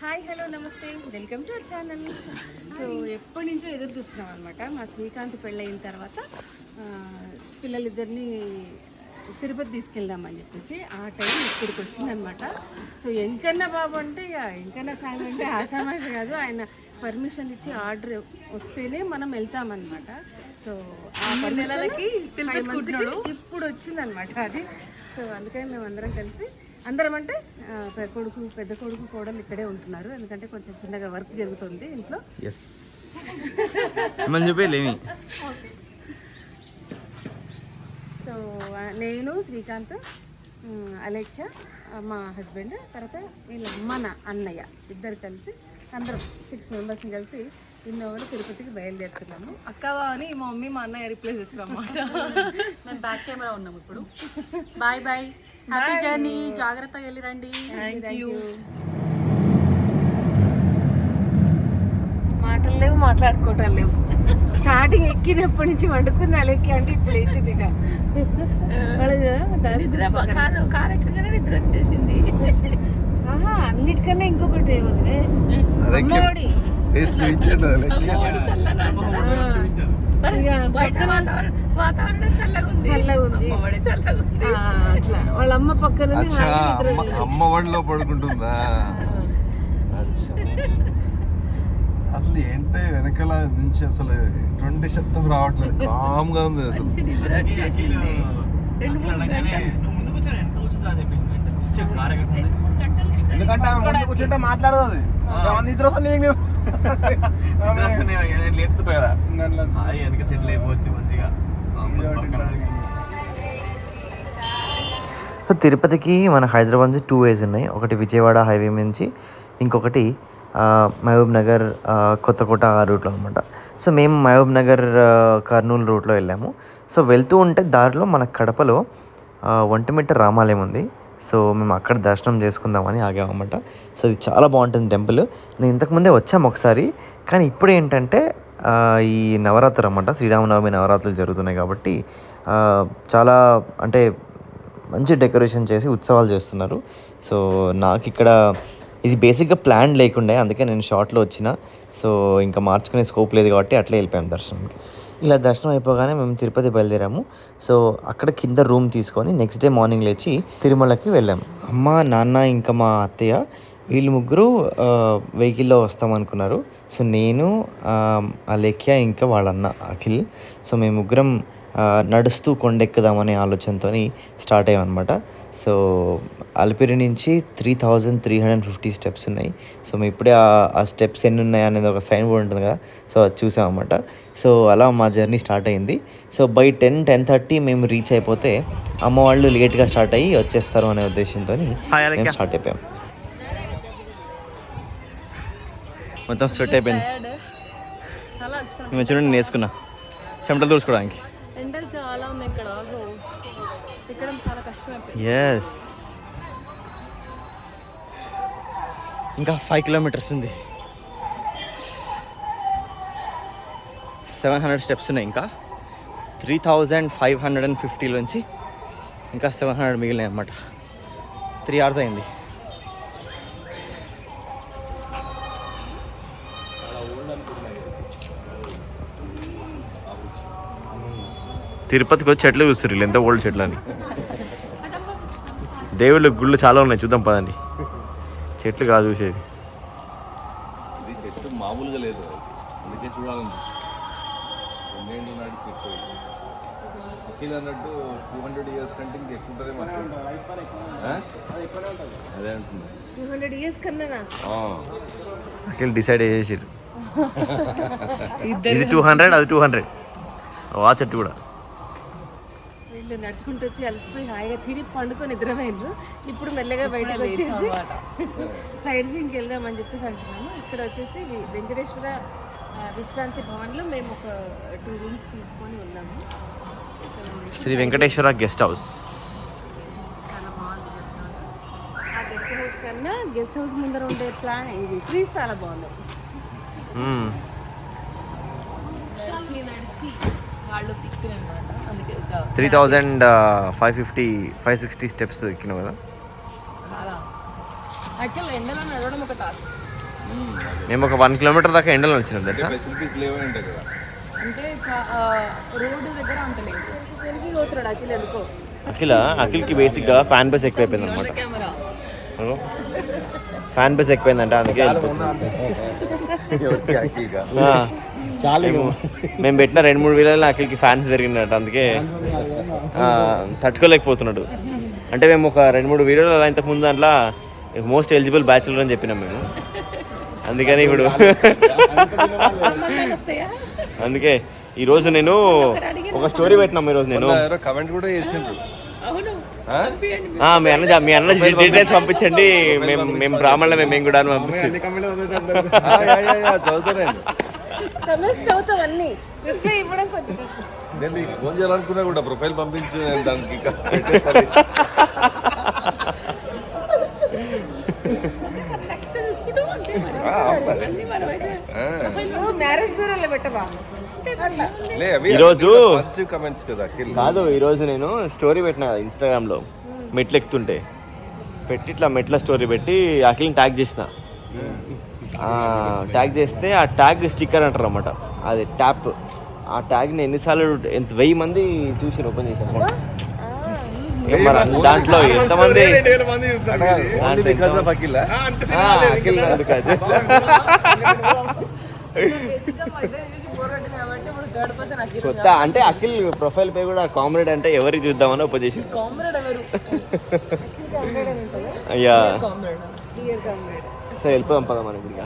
Hi hello నమస్తే. Welcome to our channel. So ఎప్పటి నుంచో ఎదురు చూస్తున్నాం అనమాట మా శ్రీకాంత్ పెళ్ళయిన తర్వాత ఆ, పిల్లలిద్దరిని తిరుపతి తీసుకెళ్దామని చెప్పేసి ఆ టైం ఇక్కడికి వచ్చిందనమాట సో ఎంకన్నా బాబు అంటే ఇక ఎంకన్నా సాంగ్ అంటే ఆసామాసి కాదు. ఆయన పర్మిషన్ ఇచ్చి ఆర్డర్ వస్తేనే మనం వెళ్తామన్నమాట. సో ఆ నెలలకి ఇప్పుడు వచ్చిందనమాట అది. సో అందుకని మేము అందరం కలిసి అందరం అంటే కొడుకు పెద్ద కొడుకు కోడలు ఇక్కడే ఉంటున్నారు. ఎందుకంటే కొంచెం చిన్నగా వర్క్ జరుగుతుంది ఇంట్లో. ఎస్ మనం చూపేలేమి సో నేను శ్రీకాంత్ అలేఖ్య మా హస్బెండ్ తర్వాత వీళ్ళ అమ్మ నా అన్నయ్య ఇద్దరు కలిసి అందరం సిక్స్ మెంబర్స్ని కలిసి ఇన్నోవాలో తిరుపతికి బయలుదేరుతున్నాము. అక్క అని మా మమ్మీ మా అన్నయ్య రిప్లేస్ చేస్తారు అన్నమాట మేము బ్యాక్ కెమెరా ఉన్నాం ఇప్పుడు. బాయ్ బాయ్ హ్యాపీ జర్నీ జాగ్రత్తగా వెళ్ళిరండి. మాటలు లేవు మాట్లాడుకోవటం లేవు. స్టార్టింగ్ ఎక్కినప్పటి నుంచి వండుకుంది అలెక్కి అంటే ఇప్పుడు లేచింది కాదు కార్ ఎక్కగానే నిద్ర వచ్చేసింది. ఆహా అన్నిటికన్నా ఇంకొకటి వదిలే అమ్మఒడి స్విచ్ అమ్మఒడి వాతావరణం వాతావరణం చల్లగా ఉంది చల్లగా ఉంది. అమ్మఒడి చల్లగా ఉంది ఆ, అట్లా. వాళ్ళ అమ్మ పక్కన నిద్ర అమ్మ ఒడిలో పడుకుంటుందా? అచ్చా. అసలు ఏంటో వెనకాల నుంచి అసలు ఎటువంటి శబ్దం రావట్లేదు. కామ్గా ఉంది అసలు. నిద్ర ఎందుకంటే ఆమె ముందు కూర్చుంటే మాట్లాడదు అది. నిద్ర వస్తుంది నీకు. లేపుతుంటా కదా. నన్ను హాయి వెనక సెటిల్ అయిపోవచ్చు మంచిగా. సో తిరుపతికి మన హైదరాబాద్ నుంచి టూ వేస్ ఉన్నాయి. ఒకటి విజయవాడ హైవే నుంచి ఇంకొకటి మహబూబ్ నగర్ కొత్తకోట ఆ రూట్లో అనమాట సో మేము మహబూబ్ నగర్ కర్నూలు రూట్లో వెళ్ళాము. సో వెళ్తూ ఉంటే దారిలో మన కడపలో ఒంటిమిట్ట రామాలయం ఉంది. సో మేము అక్కడ దర్శనం చేసుకుందామని ఆగామన్నమాట సో ఇది చాలా బాగుంటుంది టెంపుల్. నేను ఇంతకుముందే వచ్చాము ఒకసారి. కానీ ఇప్పుడు ఏంటంటే ఈ నవరాత్రి అన్నమాట. శ్రీరామనవమి నవరాత్రులు జరుగుతున్నాయి కాబట్టి చాలా అంటే మంచి డెకరేషన్ చేసి ఉత్సవాలు చేస్తున్నారు. సో నాకు ఇక్కడ ఇది బేసిక్గా ప్లాన్ లేకుండే అందుకే నేను షార్ట్లో వచ్చిన. సో ఇంకా మార్చుకునే స్కోప్ లేదు కాబట్టి అట్లే వెళ్ళిపోయాం దర్శనంకి. ఇలా దర్శనం అయిపోగానే మేము తిరుపతి బయలుదేరాము. సో అక్కడ కింద రూమ్ తీసుకొని నెక్స్ట్ డే మార్నింగ్ లేచి తిరుమలకి వెళ్ళాము. అమ్మ నాన్న ఇంకా మా అత్తయ్య వీళ్ళు ముగ్గురు వెహికల్లో వస్తాం అనుకున్నారు సో నేను ఆ, అలేఖ్య ఇంకా వాళ్ళ అన్న అఖిల్. సో మేము ముగ్గురం నడుస్తూ కొండెక్కుదామనే ఆలోచనతో స్టార్ట్ అయ్యామన్నమాట. సో అలిపిరి నుంచి three thousand three hundred fifty steps ఉన్నాయి. సో మేము ఇప్పుడే ఆ- ఆ స్టెప్స్ ఎన్ని ఉన్నాయి అనేది ఒక సైన్ బోర్డ్ ఉంటుంది కదా సో అది చూసామన్నమాట. సో అలా మా జర్నీ స్టార్ట్ అయింది so by ten ten thirty మేము రీచ్ అయిపోతే అమ్మ వాళ్ళు లేట్గా స్టార్ట్ అయ్యి వచ్చేస్తారు అనే ఉద్దేశంతో మేము స్టార్ట్ అయిపోయాం. మొత్తం స్వెట్ అయిపోయింది. మేము చూడండి నేర్చుకున్నా. చెమటలు దూసుకోవడానికి ఎండలు చాలా ఉన్నాయి ఇక్కడ సో ఇక్కడ చాలా కష్టం అయిపోయింది ఎస్ ఇంకా ఫైవ్ కిలోమీటర్స్ ఉంది. సెవెన్ హండ్రెడ్ స్టెప్స్ ఉన్నాయి ఇంకా. Three thousand five hundred and ఫిఫ్టీలోంచి ఇంకా సెవెన్ హండ్రెడ్ మిగిలినాయి అన్నమాట. త్రీ అవర్స్ అయింది. తిరుపతికి వచ్చి చెట్లు చూస్తారు ఎంత ఓల్డ్ చెట్లు అని దేవుళ్ళు గుళ్ళు చాలా ఉన్నాయి చూద్దాం పదండి. చెట్లు కాదు చూసేది. ఇది చెట్టు మామూలుగా లేదు. అందుకే చూడాలనిపిస్తుంది రెండేళ్ళు నాటి చెట్టు. అఖిల్ అన్నట్టు టూ హండ్రెడ్ ఇయర్స్ కంటే ఇంక ఎక్కువ ఉంటుంది మాకు. అదే అంటున్నా. టూ హండ్రెడ్ ఇయర్స్ కన్నా ఆ. అఖిల్ డిసైడ్ చేసేసారు ఇది టూ హండ్రెడ్ అది టూ హండ్రెడ్. ఆ చెట్టు కూడా. వీళ్ళు నడుచుకుంటూ వచ్చి అలసిపోయి హాయిగా తిని పండుకొని నిద్రపోయినరు ఇప్పుడు మెల్లగా బయటకు వచ్చేసి సైడ్ సీన్కి వెళ్దామని చెప్పేసి అంటున్నాము. ఇక్కడ వచ్చేసి వెంకటేశ్వర విశ్రాంతి భవన్లో మేము ఒక టూ రూమ్స్ తీసుకొని ఉన్నాము. Shri Venkateswara guest house. చాలా బాగుంది గెస్ట్ హౌస్. ఆ గెస్ట్ హౌస్ కన్నా గెస్ట్ హౌస్ ముందర ఉండే ప్లాన్ ఇవి ట్రీస్ చాలా బాగున్నాయి. నడిచి నడిచి. కాళ్ళు తిక్కున్నాయి అనమాట అందుకే ఒక three thousand five fifty five sixty steps ఎక్కినావు కదా? చాలా యాక్చువల్ ఎండలో నడవడం ఒక టాస్క్. మేము ఒక వన్ కిలోమీటర్ దాకా ఎండలో వచ్చినాం తెలుసా? ఫెసిలిటీస్ అంటే రోడ్డు దగ్గర వెనక్కి పోతున్నాడు అఖిల్ ఎందుకో? అఖిల? అఖిల్కి బేసిక్గా ఫ్యాన్ బేస్ ఎక్కువైపోయింది అనమాట కెమెరా ఫ్యాన్ బేస్ ఎక్కువైందంట అందుకే. ఎవరికి ఆ, మేము- మేము పెట్టిన రెండు మూడు వేలలో అఖిల్కి ఫ్యాన్స్ పెరిగినట్టు అందుకే తట్టుకోలేకపోతున్నాడు. అంటే మేము ఒక రెండు మూడు వీడియోలు అలా ఇంతకు ముందు దాంట్లో మోస్ట్ ఎలిజిబుల్ బ్యాచులర్ అని చెప్పినాం మేము. అందుకని ఇప్పుడు అందుకే ఈరోజు నేను ఒక స్టోరీ పెట్టినాం ఈరోజు నేను. కమెంట్ కూడా చేసిండ్రు. మీ అన్న మీ అన్న డీటెయిల్స్ పంపించండి. మేము మేము బ్రాహ్మణుల మేము మేము కూడా పంపించండి కమెంట్స్ చదువుతాం అన్ని రిప్లై ఇవ్వడం కొంచెం కష్టం. నేను నీకు ఫోన్ చేయాలనుకున్నా కూడా ప్రొఫైల్ పంపించు నేను దానికి లే ఈరోజు- పాజిటివ్ కమెంట్స్ కదా అఖిల్ కాదు ఈరోజు నేను స్టోరీ పెట్టిన కదా ఇన్స్టాగ్రామ్లో మెట్లు ఎక్కుతుంటే పెట్టి ఇట్లా మెట్ల స్టోరీ పెట్టి అఖిల్ని ట్యాగ్ చేసిన. ట్యాగ్ చేస్తే ఆ ట్యాగ్ స్టిక్కర్ అంటారు అనమాట అది ట్యాప్ ఆ ట్యాగ్ని ఎన్నిసార్లు ఎంత వెయ్యి మంది చూసి ఓపెన్ మరి దాంట్లో ఎంతమంది కొత్త అంటే అఖిల్ ప్రొఫైల్ పై కూడా కామ్రేడ్ అంటే ఎవరికి చూద్దామని ఓపెన్ ఎవరు? అయ్యా కామ్రేడ్ డియర్ కామ్రేడ్ సరే వెళ్ళిపోదాం పదా మనం ఇప్పుడు ఇక.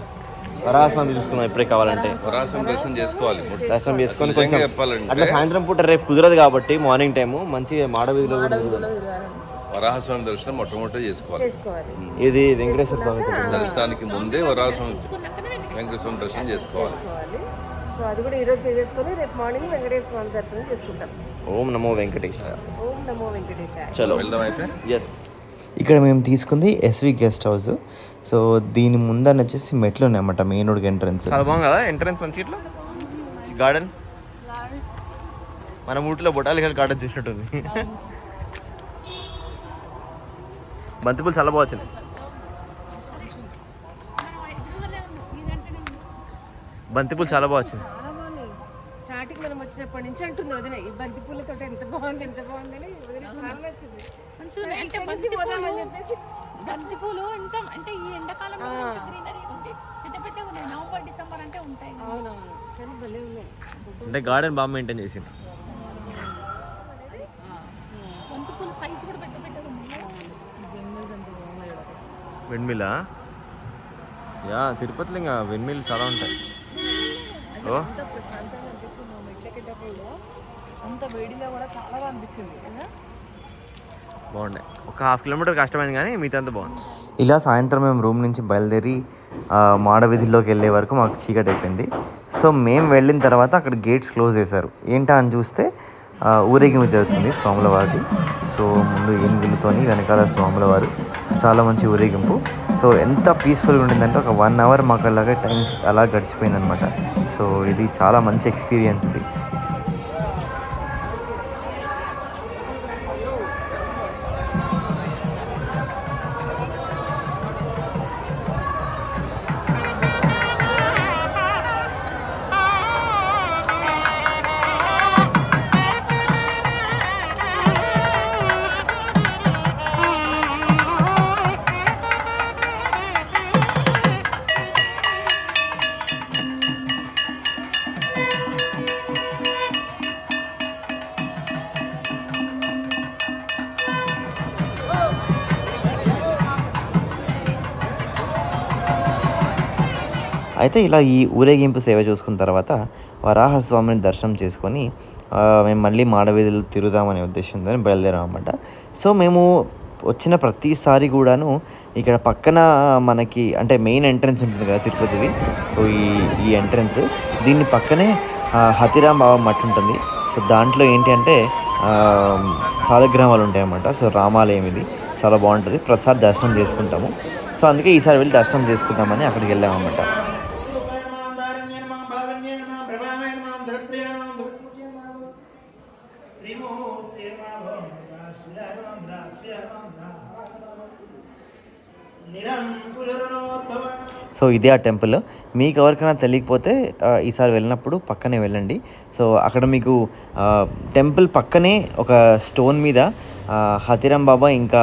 వరాహస్వామి చూసుకుందాం ఎప్పుడే కావాలంటే. వరాసం దర్శనం చేసుకోవాలి. దర్శనం చేసుకొని కొంచెం చెప్పాలంటే అట్లా సాయంత్రం పూట రేపు కుదరదు కాబట్టి మార్నింగ్ టైము మంచిగా మాడవీధిలో కూడా వరాహస్వామి దర్శనం మొట్టమొదటి చేసుకోవాలి. చేసుకోవాలి. ఇది వెంకటేశ్వర స్వామి. దర్శనానికి ముందే వరాహస్వామి వెంకటేశ్వర దర్శనం చేసుకోవాలి. చేసుకోవాలి. సో అది కూడా ఈరోజు చేసుకొని రేపు మార్నింగ్ వెంకటేశ్వర స్వామి దర్శనం చేసుకుంటాం. ఓం నమో వెంకటేశాయ. ఓం నమో వెంకటేశాయ. చలో. వెళ్దాం అయితే? ఎస్ ఇక్కడ మేము తీసుకుంది ఎస్వి గెస్ట్ హౌస్ సో దీని ముందర వచ్చేసి మెట్లు ఉన్నాయన్నమాట మెయిన్ రోడ్కి ఎంట్రన్స్ చాలా బాగుంది కదా ఎంట్రన్స్ మంచి ఇట్లా? గార్డెన్ మన ఊటిలో బొటాలికల్ గార్డెన్ చూసినట్టుంది. బంతిపూలు చాలా బాగా వచ్చింది బంతిపూలు చాలా బాగా వచ్చింది మనం వచ్చినప్పటి నుంచి అంటుంది వదిన ఈ బంతి పూలతో ఎంత బాగుంది ఎంత బాగుందని వదిన చాలా నచ్చింది. అంటే బంతి పోదామని చెప్పేసి. బంతి పూలు ఎంత అంటే ఈ ఎండాకాలంలో గ్రీనరీ ఉంది? పెద్ద పెద్దగా ఉన్నాయి. నవంబర్ డిసెంబర్ అంటే ఉంటాయి. అవునవును. కానీ భలే ఉన్నాయి. అంటే గార్డెన్ బాగా మెయింటైన్ చేసింది బంతి పూల సైజ్ కూడా పెద్ద పెద్దగా ఉన్నాయి. వెన్మిలా యా తిరుపతిలో ఇంకా వెన్మిల్ చాలా ఉంటాయి. ఓ. ప్రశాంతంగా అనిపించింది. మా మెట్లెక్కేటప్పుడు అంత వేడిగా కూడా చాలా బాగా అనిపించింది కదా? బాగున్నాయి ఒక హాఫ్ కిలోమీటర్ కష్టమైంది కానీ మిగతా అంతా బాగుంది. ఇలా సాయంత్రం మేము రూమ్ నుంచి బయలుదేరి ఆ, మాడవీధిలోకి వెళ్ళే వరకు మాకు చీకటి అయిపోయింది. సో మేము వెళ్ళిన తర్వాత అక్కడ గేట్స్ క్లోజ్ చేశారు. ఏంటా అని చూస్తే ఊరేగింపు జరుగుతుంది స్వాముల వారిది సో ముందు ఏనుగులతోని వెనకాల స్వాముల వారు చాలా మంచి ఊరేగింపు. సో ఎంత పీస్ఫుల్గా ఉండిందంటే ఒక వన్ అవర్ మాకు అలాగే టైమ్స్ అలా గడిచిపోయిందనమాట సో ఇది చాలా మంచి ఎక్స్పీరియన్స్ ఇది. అయితే ఇలా ఈ ఊరేగింపు సేవ చూసుకున్న తర్వాత వరాహస్వామిని దర్శనం చేసుకొని మేము మళ్ళీ మాడవీధులు తిరుగుదామనే ఉద్దేశంతో బయలుదేరాం అనమాట సో మేము వచ్చిన ప్రతిసారి కూడాను ఇక్కడ పక్కన మనకి అంటే మెయిన్ ఎంట్రన్స్ ఉంటుంది కదా తిరుపతిది. సో ఈ ఈ ఎంట్రన్స్ దీన్ని పక్కనే ఆ, హతిరాం బాబా మట్టి ఉంటుంది. సో దాంట్లో ఏంటి అంటే సాలగ్రామాలు ఉంటాయి అన్నమాట సో రామాలయం ఇది. చాలా బాగుంటుంది. ప్రతిసారి దర్శనం చేసుకుంటాము. సో అందుకే ఈసారి వెళ్ళి దర్శనం చేసుకుందామని అక్కడికి వెళ్ళామన్నమాట. సో ఇదే ఆ టెంపుల్. మీకు ఎవరికైనా తెలియకపోతే ఈసారి వెళ్ళినప్పుడు పక్కనే వెళ్ళండి. సో అక్కడ మీకు టెంపుల్ పక్కనే ఒక స్టోన్ మీద ఆ, బాబా ఇంకా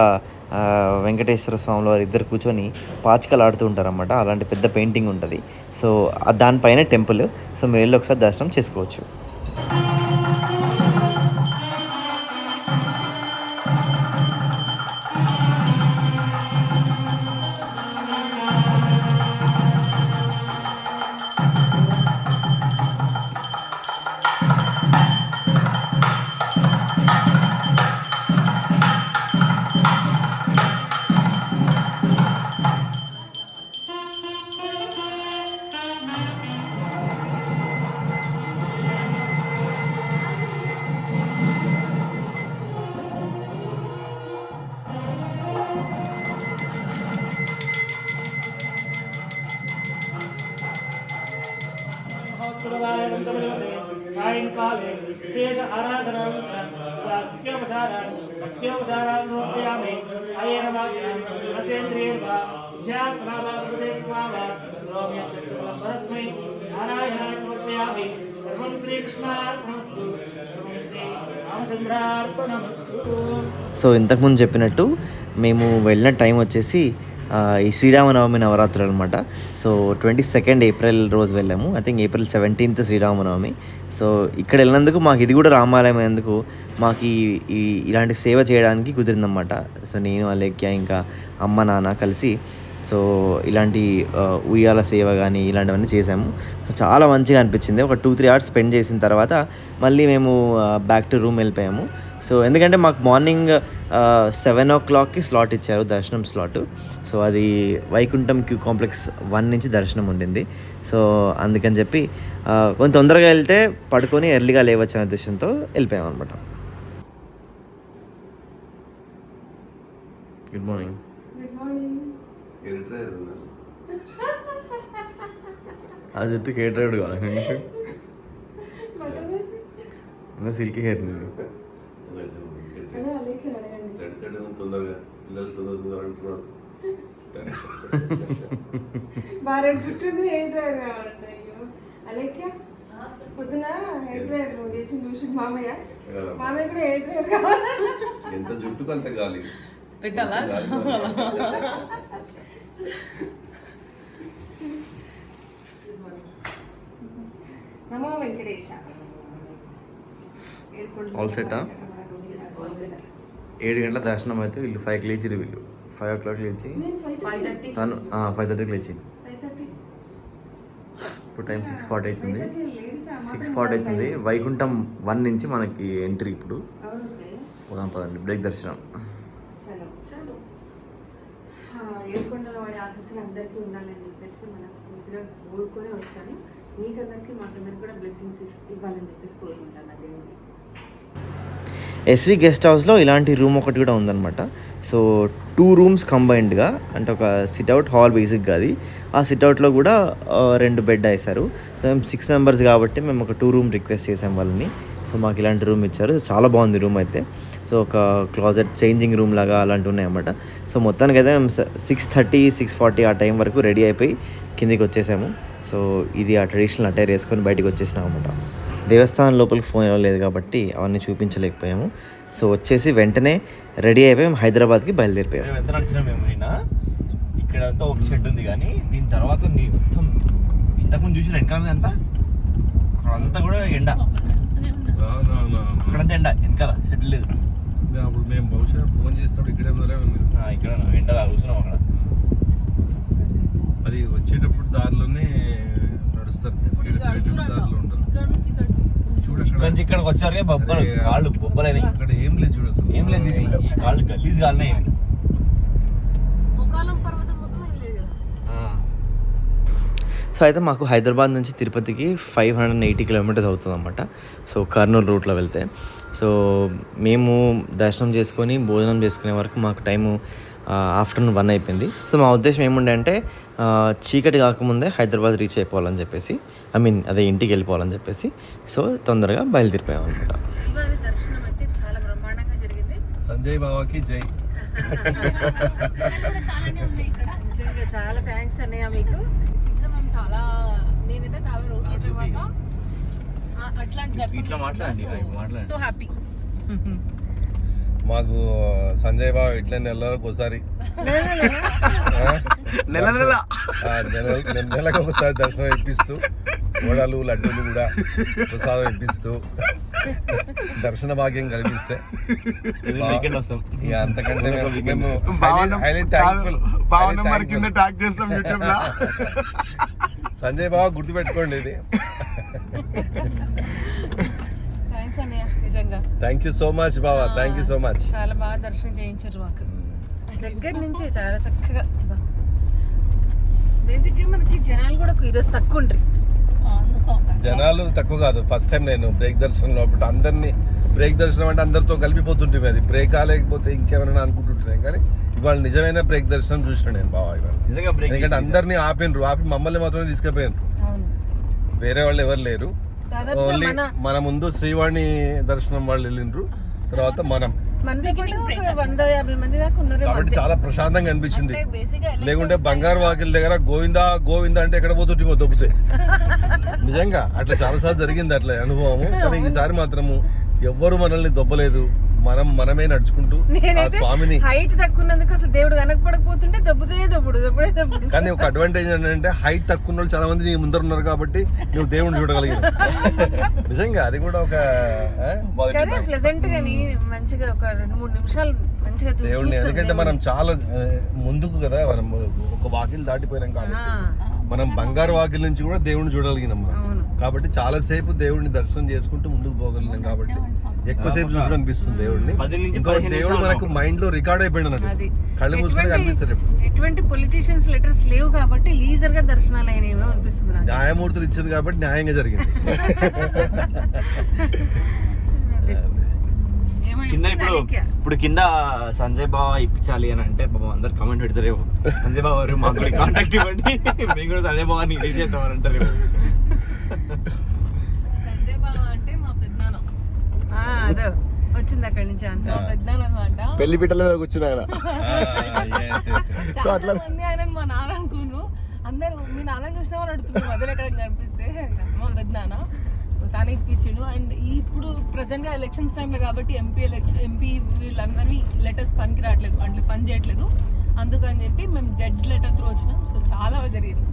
వెంకటేశ్వర స్వామి వారు ఇద్దరు కూర్చొని పాచికలు ఆడుతూ ఉంటారన్నమాట. అలాంటి పెద్ద పెయింటింగ్ ఉంటుంది. సో దానిపైనే టెంపుల్. సో మీరు వెళ్ళి ఒకసారి దర్శనం చేసుకోవచ్చు. वाक्योपचारान् भक्त्योपचारान् समर्पयामि अयेन वाचा रसेन्द्रियर्वा ध्यात्मा वा प्रदेशमा वा करोमि यत्सकलं परस्मै नारायणाय समर्पयामि सर्वं श्रीकृष्णार्पणमस्तु सर्वं श्री रामचन्द्रार्पणमस्तु సో ఇంతకుముందు చెప్పినట్టు మేము వెళ్ళిన టైం వచ్చేసి ఆ, ఈ శ్రీరామనవమి నవరాత్రులు అనమాట సో ట్వంటీ సెకండ్ ఏప్రిల్ రోజు వెళ్ళాము. I think April seventeenth Sri Rama Navami. So ఇక్కడ వెళ్ళినందుకు మాకు ఇది కూడా రామాలయం అయినందుకు మాకు ఈ ఇలాంటి సేవ చేయడానికి కుదిరిందన్నమాట. సో నేను అలేఖ్య ఇంకా అమ్మ నాన్న కలిసి సో ఇలాంటి ఉయ్యాల సేవ కానీ ఇలాంటివన్నీ చేసాము సో చాలా మంచిగా అనిపించింది. ఒక టూ త్రీ అవర్స్ స్పెండ్ చేసిన తర్వాత మళ్ళీ మేము బ్యాక్ టు రూమ్ వెళ్ళిపోయాము. సో ఎందుకంటే మాకు మార్నింగ్ సెవెన్ ఓ క్లాక్కి స్లాట్ ఇచ్చారు దర్శనం స్లాట్ సో అది వైకుంఠం క్యూ కాంప్లెక్స్ వన్ నుంచి దర్శనం ఉండింది. సో అందుకని చెప్పి కొంచెం తొందరగా వెళ్తే పడుకొని ఎర్లీగా లేవచ్చు అనే ఉద్దేశంతో వెళ్ళిపోయాం అనమాట గుడ్ మార్నింగ్. ఆ జుట్టు కేటరాడు కావాలి సిల్కీ హెయిర్ తడితడి తొందరగా. పిల్లలు తొందర తొందర అంటున్నారు. బారెడు చుట్టూ హెయిర్ డ్రైయర్ కావాలంట అయ్యో. అలేఖ్య పొద్దున హెయిర్ డ్రైయర్ నువ్వు చేసి చూసి మామయ్య? మామయ్య కూడా హెయిర్ డ్రైయర్ కావాలంట? ఎంత జుట్టుకు అంత గాలి. పెట్టాలా? నమో వెంకటేశ. All set ఆ? ఏడు గంటల దర్శనం అయితే వీళ్ళు ఫైవ్కి లేచిరు వీళ్ళు. ఫైవ్ ఓ క్లాక్ లేచి తను ఫైవ్ థర్టీకి లేచి. ఇప్పుడు టైం సిక్స్ ఫార్టీ అవుతుంది లేడీస్ సిక్స్ ఫార్టీ అవుతుంది వైకుంఠం వన్ నుంచి మనకి ఎంట్రీ ఇప్పుడు. పోదాం పదండి బ్రేక్ దర్శనం. చలో చలో. ఏడుకొండల వాడి ఆశీస్సులు అందరికీ ఉండాలని చెప్పేసి మనస్ఫూర్తిగా కోరుకొని వస్తాను. మీకందరికీ మాకందరికి కూడా బ్లెస్సింగ్స్ ఇవ్వాలని చెప్పేసి కోరుకుంటాను. ఎస్వి గెస్ట్ హౌస్లో ఇలాంటి రూమ్ ఒకటి కూడా ఉందన్నమాట. సో టూ రూమ్స్ కంబైన్డ్గా అంటే ఒక సిట్అవుట్ హాల్ బేసిక్గా అది. ఆ సిట్అవుట్లో కూడా రెండు బెడ్ వేశారు. మేము సిక్స్ మెంబర్స్ కాబట్టి మేము ఒక టూ రూమ్ రిక్వెస్ట్ చేసాం వాళ్ళని. సో మాకు ఇలాంటి రూమ్ ఇచ్చారు. చాలా బాగుంది రూమ్ అయితే. సో ఒక క్లాజెట్ చేంజింగ్ రూమ్ లాగా అలాంటివి ఉన్నాయన్నమాట. సో మొత్తానికి అయితే మేము సిక్స్ థర్టీ సిక్స్ ఫార్టీ ఆ టైం వరకు రెడీ అయిపోయి కిందికి వచ్చేసాము. సో ఇది ఆ ట్రెడిషనల్ అటైర్ వేసుకొని బయటికి వచ్చేసినాం అనమాట దేవస్థానం లోపలికి ఫోన్ ఇవ్వలేదు కాబట్టి అవన్నీ చూపించలేకపోయాము. సో వచ్చేసి వెంటనే రెడీ అయిపోయి హైదరాబాద్కి బయలుదేరిపోయాము మేము ఎంత నడిచినాం మేము నిన్న ఇక్కడ అంతా ఒక షెడ్ ఉంది కానీ దీని తర్వాత నీ మొత్తం ఇంతకుముందు చూసిన వెనకాల అంతా? అక్కడ అంతా కూడా ఎండ. అక్కడంతా ఎండ వెనకాల షెడ్ లేదు. అప్పుడు మేము బహుశా ఫోన్ చేసినప్పుడు ఇక్కడే ఇక్కడ ఎండ కూర్చున్నాం అక్కడ. అది వచ్చేటప్పుడు దారిలోనే నడుస్తారు. దారిలో ఉంటారు. ఇక్కడ. నుంచి ఇక్కడికి వచ్చారు బొబ్బలు. కాళ్ళు బొబ్బలైనాయి అక్కడ ఏం లేదు చూడు అసలు. ఏం లేదు ఇది ఈ కాళ్ళు గలీజ్ కదా? సో అయితే మాకు హైదరాబాద్ నుంచి తిరుపతికి ఫైవ్ హండ్రెడ్ ఎయిటీ కిలోమీటర్స్ అవుతుంది అనమాట సో కర్నూలు రూట్లో వెళ్తే. సో మేము దర్శనం చేసుకొని భోజనం చేసుకునే వరకు మాకు టైము ఆఫ్టర్నూన్ వన్ అయిపోయింది. సో మా ఉద్దేశం ఏముండే అంటే చీకటి కాకముందే హైదరాబాద్ రీచ్ అయిపోవాలని చెప్పేసి ఐ మీన్ అదే ఇంటికి వెళ్ళిపోవాలని చెప్పేసి సో తొందరగా బయలుదేరిపోయాం అనమాట శ్రీవారి దర్శనం అయితే చాలా బ్రహ్మాండంగా జరిగింది. సంజయ్ బాబాకి జై. చాలా థ్యాంక్స్ అన్నయ్య మీకు. చాలా నేనైతే చాలా రోజుల తర్వాత ఆ, అట్లాంటి సో హ్యాపీ మాకు సంజయ్ బాబు ఇట్లా నెలలకు ఒకసారి. నెల నెల ఆ, నెల నెల- నెలకు ఒకసారి దర్శనం ఇప్పిస్తూ గోడలు లడ్డూలు కూడా ప్రసాదం ఇప్పిస్తూ దర్శన భాగ్యం కల్పిస్తే అంతకంటే మేము- సంజయ్ బాబు గుర్తుపెట్టుకోండి ఇది. థ్యాంక్ యూ సో మచ్ బాబా థ్యాంక్ యూ సో మచ్ చాలా బాగా దర్శనం చేయించారు మాకు. దగ్గర నుంచి చాలా చక్కగా బేసిక్గా మనకి జనాలు కూడా ఈరోజు తక్కువ ఉంటారు జనాలు తక్కువ కాదు. ఫస్ట్ టైం నేను బ్రేక్ దర్శనం లోపల అందరినీ బ్రేక్ దర్శనం అంటే అందరితో కలిపిపోతుంటుంది అది బ్రేక్ కాలేకపోతే ఇంకేమైనా అనుకుంటుంటున్నాను కానీ ఇవాళ నిజమైన బ్రేక్ దర్శనం చూసిన నేను బాబా ఇవాళ. నిజంగా బ్రేక్ ఎందుకంటే అందరినీ ఆపినరు ఆపి మమ్మల్ని మాత్రమే తీసుకుపోయినరు అవును. వేరే వాళ్ళు ఎవరు లేరు. ఓన్లీ మన ముందు శ్రీవాణి దర్శనం వాళ్ళు వెళ్ళిండ్రు. తర్వాత మనం. మనతో పాటు ఒక వంద యాభై మంది దాకా ఉన్నారు కాబట్టి చాలా ప్రశాంతంగా అనిపించింది. లేకుంటే బంగారు వాకిల దగ్గర గోవిందా గోవిందా అంటే ఎక్కడ పోతుంటే దొబ్బుతాయి నిజంగా అట్లా చాలాసార్లు జరిగింది అట్లా అనుభవము. కానీ ఈసారి మాత్రము ఎవ్వరు మనల్ని దొబ్బలేదు. మనం మనమే నడుచుకుంటూ స్వామిని హైట్ తక్కువ ఉన్నందుకు అసలు దేవుడు కనకపడకపోతుంటే దబ్బుతే దబ్బుడు దబ్బుడే దబ్బుడు కానీ ఒక అడ్వాంటేజ్ ఏంటంటే హైట్ తక్కువ వాళ్ళు చాలా మంది నీ ముందర ఉన్నారు కాబట్టి నువ్వు దేవుడిని చూడగలిగిన నిజంగా అది కూడా ఒక కానీ. ప్లెజెంట్ గాని మంచిగా ఒక రెండు మూడు నిమిషాలు మంచిగా దేవుడిని ఎందుకంటే మనం. చాలా ముందుకు కదా మనం ఒక వాకిలు దాటిపోయినాం కాబట్టి మనం బంగారు వాకిల నుంచి కూడా దేవుడిని చూడగలిగినాం కాబట్టి చాలా సేపు దేవుడిని దర్శనం చేసుకుంటూ ముందుకు పోగలిగినాం కాబట్టి ఎక్కువసేపు చూడడం అనిపిస్తుంది దేవుడిని ఇంకోటి దేవుడు మనకు మైండ్లో రికార్డ్ అయిపోయింది అది. కళ్ళు మూసుకొని ఎటువంటి- కనిపిస్తారు ఎటువంటి పొలిటీషియన్స్ లెటర్స్ లేవు కాబట్టి లీజర్గా దర్శనాలు అయినవి అనిపిస్తుంది నాకు. న్యాయమూర్తులు ఇచ్చారు కాబట్టి న్యాయంగా జరిగింది? కింద ఇప్పుడు. ఇప్పుడు కింద సంజయ్ బాబా ఇప్పించాలి అని అంటే బాబా అందరు కమెంట్ పెడతారేమో సంజయ్ బాబా గారు మాకు కూడా కాంటాక్ట్ ఇవ్వండి. మేము కూడా సంజయ్ బాబా నీకు రీచ్ చేద్దామని అంటారేమో సంజయ్ బాబా అంటే మా పెద్దనాన్న. ఆ, అదో. వచ్చింది అక్కడి నుంచి ఆన్సర్ పెళ్ళి పిట్టల మీద కూర్చుని ఆయన. చాలా మంది ఆయన మా నాన్న అనుకున్నారు అందరూ మీ నాన్న చూసిన వాళ్ళు అడుగుతున్నారు ఎక్కడ కనిపిస్తే? మా పెద్దనాన్న. సో ఇచ్చిండు. ఇప్పించాడు అండ్ ఇప్పుడు ప్రజెంట్గా ఎలక్షన్స్ టైంలో కాబట్టి ఎంపీ ఎలక్షన్ ఎంపీ వీళ్ళందరినీ లెటర్స్ పనికి రావట్లేదు. అంటే పని చేయట్లేదు. అందుకని చెప్పి మేము జడ్జ్ లెటర్ త్రో వచ్చినాం. సో చాలా జరిగింది.